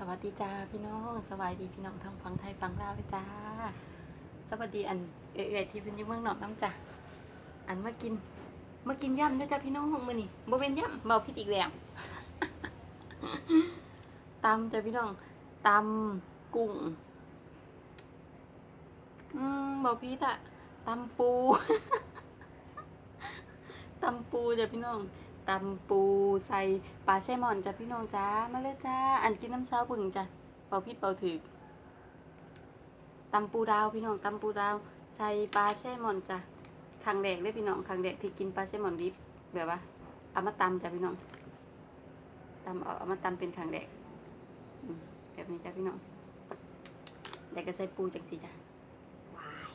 สวัสดีจ้าพี่น้องสวัสดีพี่น้องทางฝั่งไทยฝั่งลาวเลยจ้า สวัสดีอันเอ๋ยๆที่เพิ่นอยู่เมืองนอกน้ำจ้ะอันมากินมากินย่ำเด้อจ้ะพี่น้องมื้อนี้บ่เป็นย่ำเมาผิดอีกแล้วตำจ้ะพี่น้องตำกุ้งอืมบ่ผิดอะตำปูตำปูจ้ะพี่น้อง ตำปูใส่ปลาแซลมอนจ้ะพี่น้องจ้ามาเลยจ้า อันกินน้ำเช้าบึงจ้ะเป่าพิษเป่าถือตำปูดาวพี่น้องตำปูดาว ใส่ปลาแซลมอนจ้ะคังแรกเลยพี่น้องคังแรกที่กินปลาแซลมอนดิบแบบว่าเอามาตำจ้ะพี่น้องตำเอาเอามาตำเป็นคังแรกแบบนี้จ้ะพี่น้องแล้วก็ใส่ปูจังสิจ้ะว้าย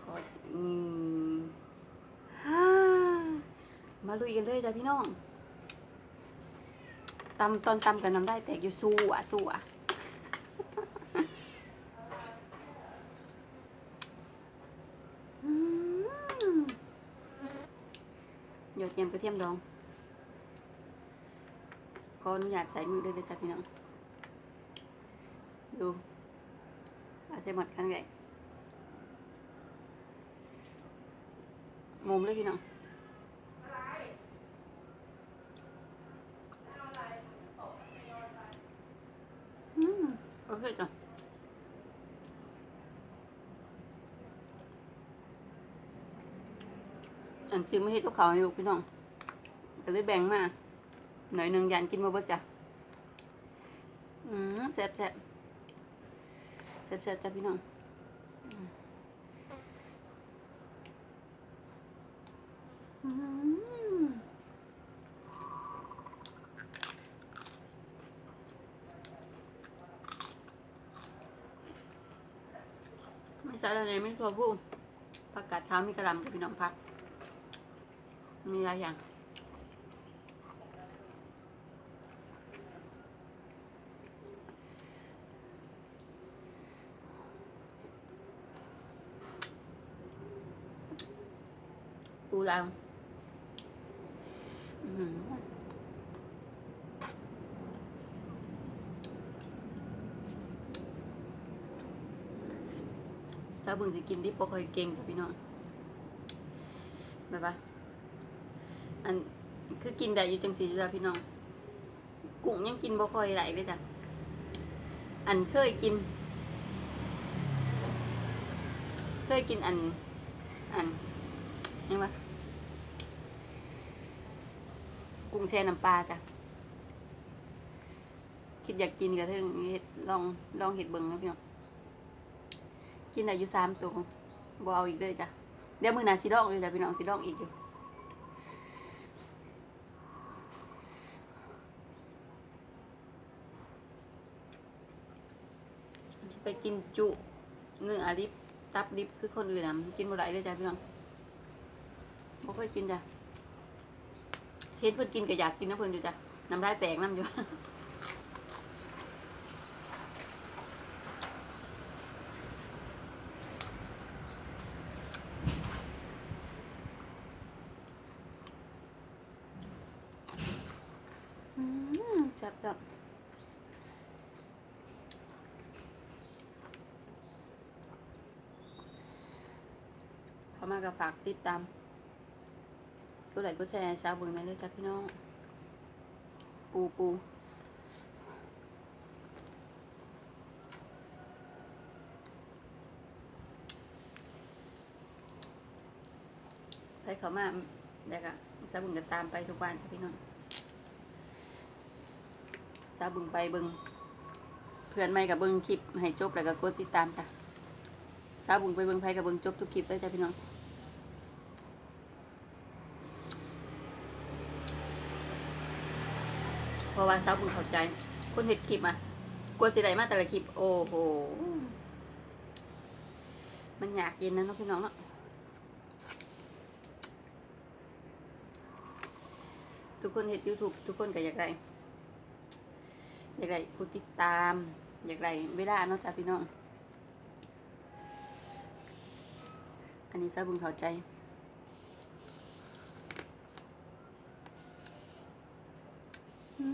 ขออืมฮ่ มาลุยกันเลยจ้ะพี่น้องตำตอนตำกับน้ำได้แตกอยู่สู้อะสู้อะหยดเยี่ยมกระเทียมดองขออนุญาตใส่มือด้วยเลยจ้ะพี่น้อง ดูอาใส่หมดครั้งใหญ่มุมเลยพี่น้อง อืม โอเคจ้ะอันซื้อมาให้กับเขาให้ลูกพี่น้องก็เลยแบ่งมาหน่อยหนึ่งยันกินมาเบิดจ้ะอืมแซ่บแซ่บแซ่บแซ่บจ้ะพี่น้องอืม ไม่ใช่อะไรไม่ชัวผู้ผักกาดเช้ามีกระลำกับพี่น้องพัก มีอะไรอย่างปูดาวอื้อหือถ้าเบิ่งสิกินดิบบ่ค่อยเก่งค่ะพี่น้องแบบว่าอันคือกินได้อยู่จังสีจ้ะพี่น้องกุ้งยังกินบ่คอยไหลเลยจ้ะอันเคยกิน เคยกินอัน อันยังวะกุ้งแช่น้ำปลาจ้ะคิดอยากกินกระเทิงเฮ็ดลองลองเห็ดเบิ่งนะพี่น้อง กินได้อยู่สามตัวบ่เอาอีกเลยจ้ะเดี๋ยวมือหนาสิลองอยู่จ้ะพี่น้องสิลองอีกอยู่จะไปกินจุเนื้อลิบตับลิบคือคนอื่นนะกินบ่ได้เลยจ้ะพี่น้องบ่ค่อยกินจ้ะเห็นเพิ่นกินก็อยากกินนะเพิ่นอยู่จ้ะน้ำลายแตกน้ำอยู่ อืมจับจับ เข้ามากับฝากติดตามกดไลค์กดแชร์สาวบิ่งในเลยจ้ะพี่น้อง ปูปูไปเขามาเดี๋ยวก็สาวบิ่งกันตามไปทุกวันจ้ะพี่น้องสาวบึงไปบึง เพื่อนไม่กับเบึงคลิปให้จบแล้วก็กดติดตามจ้ะสาวบึงไปเบึงไปกับเบึงจบทุกคลิปเลยจ้ะพี่น้องเพ ราะว่าสาวบึงเข้าใจ คนเห็ดคลิปอะกลัวสิได้มาแต่ละคลิป โอ้โห มันอยากเย็นนะเนาะพี่น้องเนาะทุกคนเห็ดยูทูบทุกคนก็อยากได้ อยากได้ผู้ติดตาม อยากได้เวลาเนาะจ้ะพี่น้อง อันนี้ซาบุญเข้าใจ อื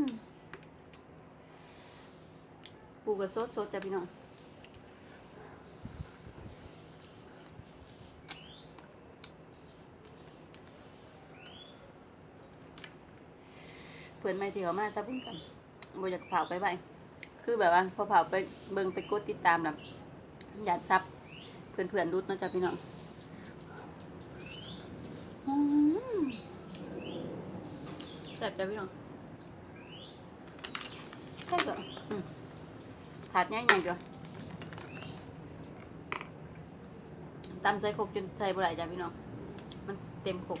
ม ก็สดสดจ้ะพี่น้องเพื่อนไม่ที่เขามาซะพุ่งกันบ่อยากเผาไปไปคือแบบว่า พอเผาไปเบิ่งไปกดติดตามแบบอยากซับเพื่อนเพื่อนๆรุดนะจ้ะพี่น้องแซ่บจ้ะพี่น้องใช่ก็อืม ถาดใหญ่ๆจ้ะตำใส่ครกจนใส่บ่ได้จ้ะพี่น้อง มันเต็มครก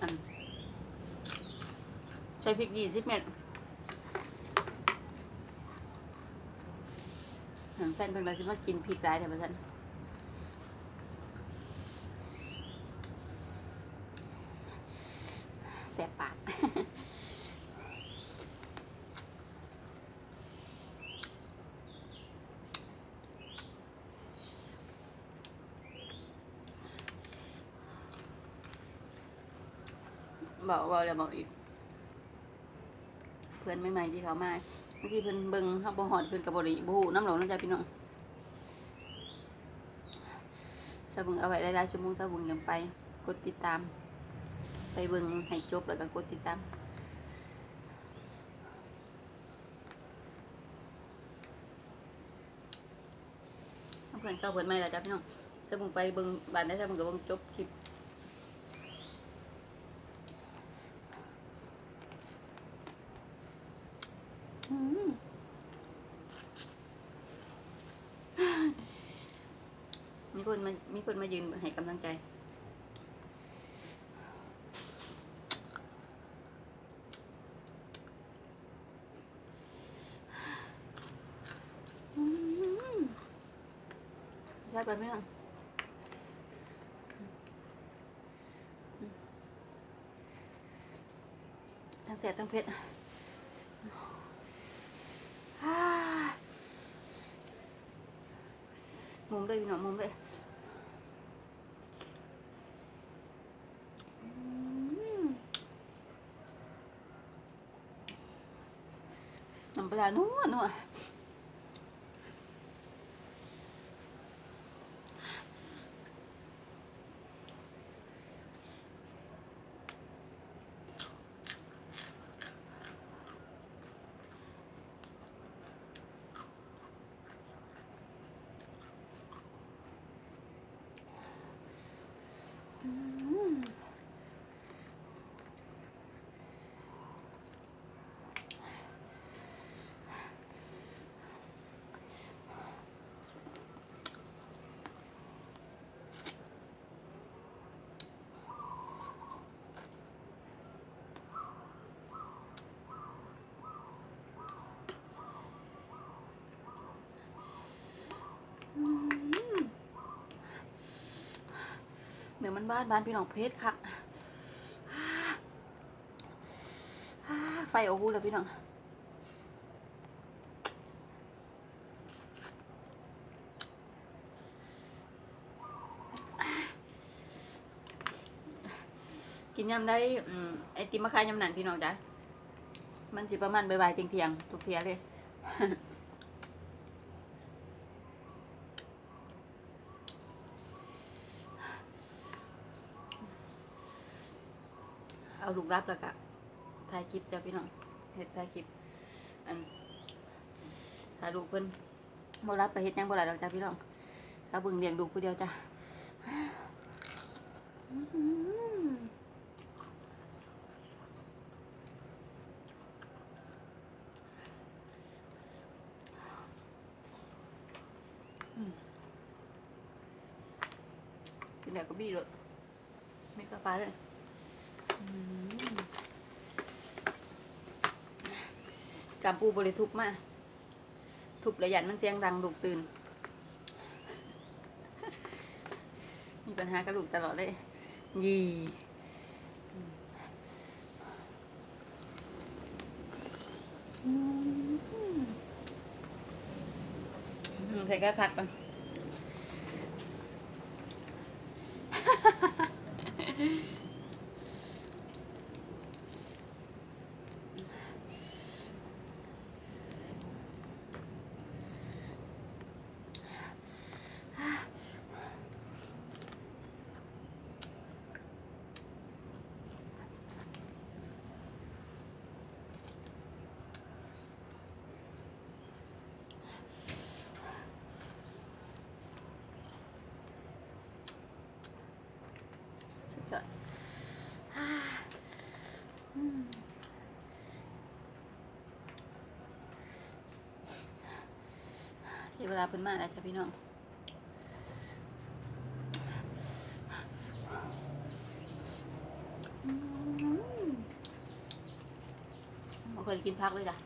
อันใส่พริกยี่สิบเม็ดเห็นแฟนเป็นเราคิดว่ากินพริกร้ายแต่ประชันแสบปาก บอกบอกแล้วบอกอีก เพื่อนใหม่ที่เขามาบางทีเพิ่อนเบิงเฮาบ่ฮอดเพิ่อนก็บ่ได้บ่ฮู้น้ำหลงน้ำใจพี่น้องสบึงเอาไว้หลายๆชั่วโมงสบึงยังไป กดติดตาม ไปเบิงให้จบแล้วก็กดติดตามเพื่อนเก่าเพื่อนใหม่แล้วจ้ะพี่น้องสบึงไปเบิงบ้านได้สบึงก็เบิงจบคลิป อืม มีคนมามีคนมายืนให้กำลังใจอืมใช่ไปไหมล่ะทั้งเสียทั้งเผ็ด อ่า มุมเลยพี่น้องมุมเลยอืมน้ำปลานัวนัวอืมอืม เดี๋ยมันบ้านบ้านพี่น้องเพชรค่ะไฟโอ้โหแล้วพี่น้องกินยำได้อไอติมมะขายยำนันพี่น้องจ้ะมันสิประมาณบ่ายๆเที่ยงๆทุกเที่ยเลย เอา ลูกรับแล้วก็ถ่ายคลิปจ้ะพี่น้องเฮ็ดถ่ายคลิปอันถ่ายลูกเพิ่นบ่รับไปเฮ็ดยังบ่ได้ดอกจ้ะพี่น้องสาวบิ่งเลี้ยงลูกผู้เดียวจ้ะอืมกินแล้วก็บี้เลยไม่กล้าปาเลย อืมกำปูบริทุบมากทุบระยันมันเสียงดังลูกตื่น มีปัญหากับลูกตลอดเลย ยีใส่กระสัดก่อน ช้เวลาเพิ่นมากแล้วจ้ะพี่น้องอืมบ่เคยกินพักเลยจ้ะ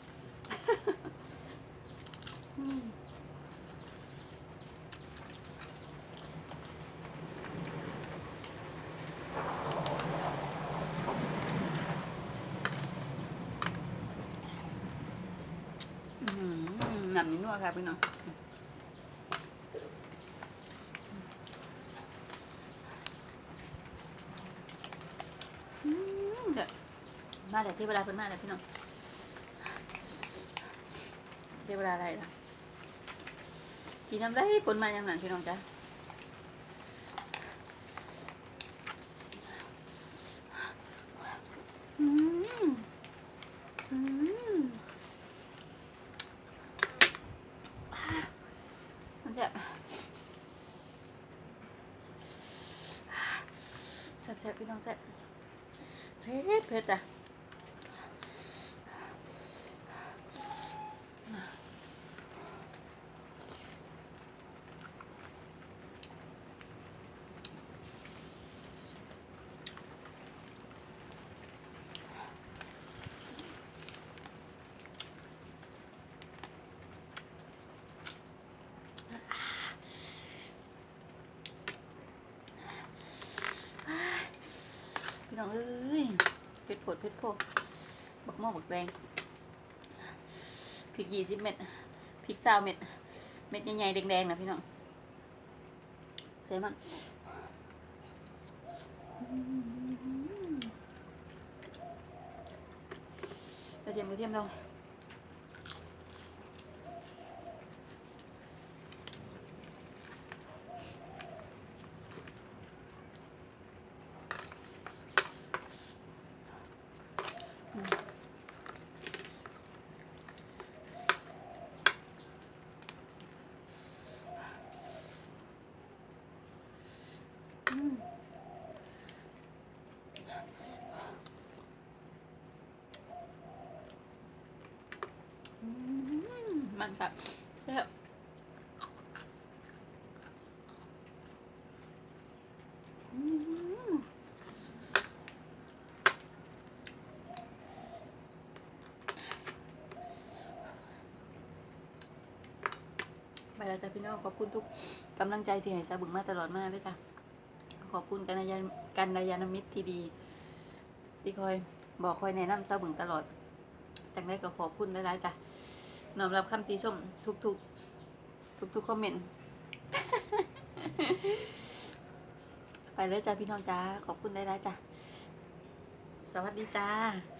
หนำนิ้นัวค่ะพี่น้อง อืมเดี๋ยว มาเดี๋ยวที่เวลาเพิ่นมาแล้วพี่น้องที่เวลาอะไรล่ะกินน้ำได้ฝนมาอย่างนั้นพี่น้องจ้ะอืมอืมมันแซ่บแซ่บพี่น้องแซ่บเผ็ดเผ็ดจ้ะ องเอ้ยเผ็ดโผดเผ็ดโผดบักม่วงบักแดงพริกยี่สิบเม็ดพริกซาวเม็ด เม็ดใหญ่ๆแดงๆนะพี่น้องเสร็จมันกระเทียมกระเทียมลง มันแบบแซ่บไปแล้วจ้ะพี่น้องขอบคุณทุกกำลังใจที่ให้ซาบึงมาตลอดมาเลยจ้ะ ขอบคุณกันยานกันยานมิตรที่ดี ที่คอยบอกคอยแนะนำเสาบึงตลอดจากได้ก็ขอบคุณได้ๆจ้ะน้อมรับคำติชมทุกๆทุกๆคอมเมนต์ไปเลยจ้ะพี่น้องจ้าขอบคุณได้ๆจ้ะสวัสดีจ้า